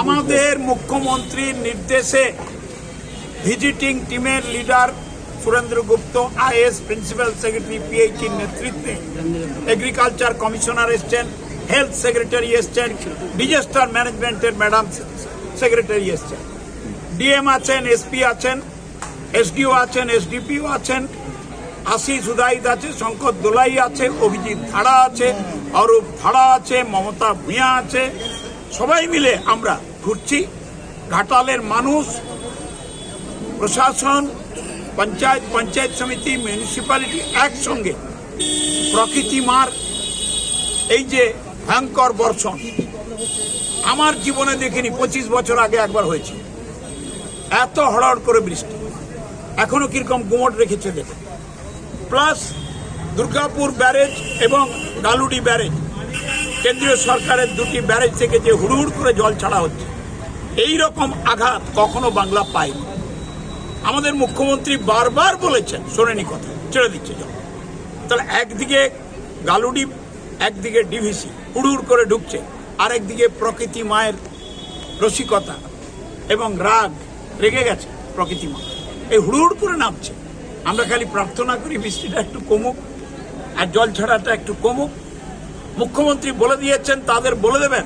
আমাদের মুখ্যমন্ত্রীর নির্দেশে ভিজিটিং টিমের leader Surendra Gupta, IAS principal secretary পিএইচির নেতৃত্বে এগ্রিকালচার কমিশনার এসছেন, হেলথ সেক্রেটারি এসছেন, ডিজাস্টার ম্যানেজমেন্টের ম্যাডাম সেক্রেটারি এসছেন। ডিএম আছেন, এসপি আছেন, এসডিও আছেন, এসডিপিও আছেন আশিস উদাইদ আছে, শঙ্কর দোলাই আছে, অভিজিৎ ধাড়া আছে, অরূপ ধাড়া আছে, মমতা ভূঁয়া আছে। সবাই মিলে আমরা ঘুরছি। ঘাটালের মানুষ, প্রশাসন, পঞ্চায়েত পঞ্চায়েত সমিতি মিউনিসিপ্যালিটি একসঙ্গে প্রকৃতি মার। এই যে ভয়ঙ্কর বর্ষণ, আমার জীবনে দেখিনি, পঁচিশ বছর আগে একবার হয়েছে। এত হড়হড় করে বৃষ্টি। এখনও কীরকম গুমট রেখেছে দেখে। প্লাস দুর্গাপুর ব্যারেজ এবং গালুডি ব্যারেজ। কেন্দ্রীয় সরকারের দুটি ব্যারেজ থেকে যে হুড়হুড় করে জল ছাড়া হচ্ছে, এই রকম আঘাত কখনো বাংলা পায়নি। আমাদের মুখ্যমন্ত্রী বারবার বলেছেন, শোনেনি কথা, ছেড়ে দিচ্ছে জল। তাহলে একদিকে গালুডি, একদিকে ডিভিসি হুড়হুড় করে ঢুকছে আর একদিকে প্রকৃতি মায়ের রসিকতা এবং রাগ রেগে গেছে প্রকৃতি মা এই হুড়হুড় করে নামছে। আমরা খালি প্রার্থনা করি বৃষ্টিটা একটু কমুক আর জল ছড়াটা একটু কমুক। মুখ্যমন্ত্রী বলে দিয়েছেন, তাদের বলে দেবেন।